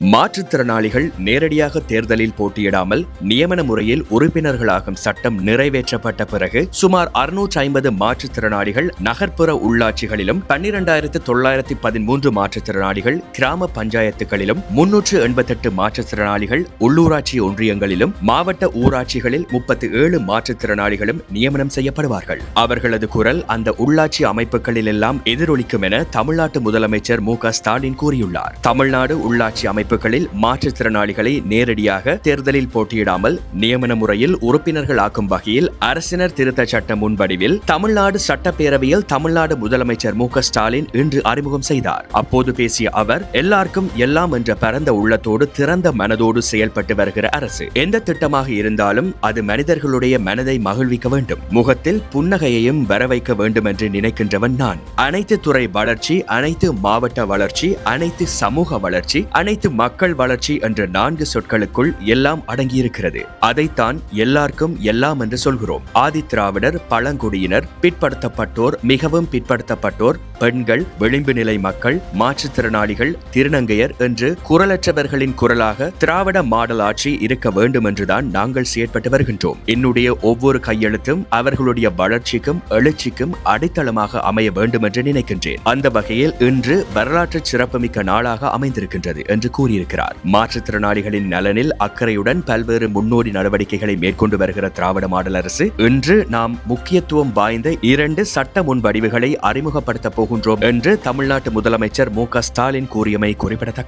மாற்றுத்திறனாளிகள் நேரடியாக தேர்தலில் போட்டியிடாமல் நியமன முறையில் உறுப்பினர்களாகும் சட்டம் நிறைவேற்றப்பட்ட பிறகு சுமார் அறுநூற்றி ஐம்பது மாற்றுத்திறனாளிகள் நகர்ப்புற உள்ளாட்சிகளிலும் பன்னிரண்டாயிரத்து தொள்ளாயிரத்தி பதிமூன்று மாற்றுத்திறனாளிகள் கிராம பஞ்சாயத்துகளிலும் முன்னூற்று எண்பத்தெட்டு மாற்றுத்திறனாளிகள் உள்ளூராட்சி ஒன்றியங்களிலும் மாவட்ட ஊராட்சிகளில் முப்பத்தி ஏழு மாற்றுத்திறனாளிகளும் நியமனம் செய்யப்படுவார்கள். அவர்களது குரல் அந்த உள்ளாட்சி அமைப்புகளில் எல்லாம் எதிரொலிக்கும் என தமிழ்நாட்டு முதலமைச்சர் மு க ஸ்டாலின் கூறியுள்ளார். தமிழ்நாடு உள்ளாட்சி அமைப்பு அமைப்புகளில் மாற்றுத்திறனாளிகளை நேரடியாக தேர்தலில் போட்டியிடாமல் நியமன முறையில் உறுப்பினர்கள் ஆக்கும் வகையில் அரசினர் திருத்த சட்ட முன்வடிவில் தமிழ்நாடு சட்டப்பேரவையில் தமிழ்நாடு முதலமைச்சர் மு ஸ்டாலின் இன்று அறிமுகம் செய்தார். அப்போது பேசிய அவர் எல்லாருக்கும் எல்லாம் என்ற பரந்த உள்ளத்தோடு திறந்த மனதோடு செயல்பட்டு வருகிற அரசு. எந்த திட்டமாக இருந்தாலும் அது மனிதர்களுடைய மனதை மகிழ்விக்க வேண்டும். முகத்தில் புன்னகையையும் வரவைக்க வேண்டும் என்று நினைக்கின்றவன் நான். அனைத்து துறை வளர்ச்சி அனைத்து மாவட்ட வளர்ச்சி அனைத்து சமூக வளர்ச்சி அனைத்து மக்கள் வளர்ச்சி என்ற நான்கு சொற்களுக்குள் எல்லாம் அடங்கியிருக்கிறது. அதைத்தான் எல்லாருக்கும் எல்லாம் என்று சொல்கிறோம். ஆதி திராவிடர் பழங்குடியினர் பிற்படுத்தப்பட்டோர் மிகவும் பிற்படுத்தப்பட்டோர் பெண்கள் விளிம்பு நிலை மக்கள் மாற்றுத்திறனாளிகள் திருநங்கையர் என்று குரலற்றவர்களின் குரலாக திராவிட மாடல் ஆட்சி இருக்க வேண்டும் என்றுதான் நாங்கள் செயற்பட்டு வருகின்றோம். என்னுடைய ஒவ்வொரு கையெழுத்தும் அவர்களுடைய வளர்ச்சிக்கும் எழுச்சிக்கும் அடித்தளமாக அமைய வேண்டும் என்று நினைக்கின்றேன். அந்த வகையில் இன்று வரலாற்று சிறப்புமிக்க நாளாக அமைந்திருக்கின்றது என்று கூறியிருக்கிறார். மாற்றுத்திறனாளிகளின் நலனில் அக்கறையுடன் பல்வேறு முன்னோடி நடவடிக்கைகளை மேற்கொண்டு வருகிற திராவிட மாடல் அரசு இன்று நாம் முக்கியத்துவம் வாய்ந்த இரண்டு சட்ட முன்வடிவுகளை அறிமுகப்படுத்தப் போகின்றோம் என்று தமிழ்நாட்டு முதலமைச்சர் மு க ஸ்டாலின் கூறியமை குறிப்பிடத்தக்கது.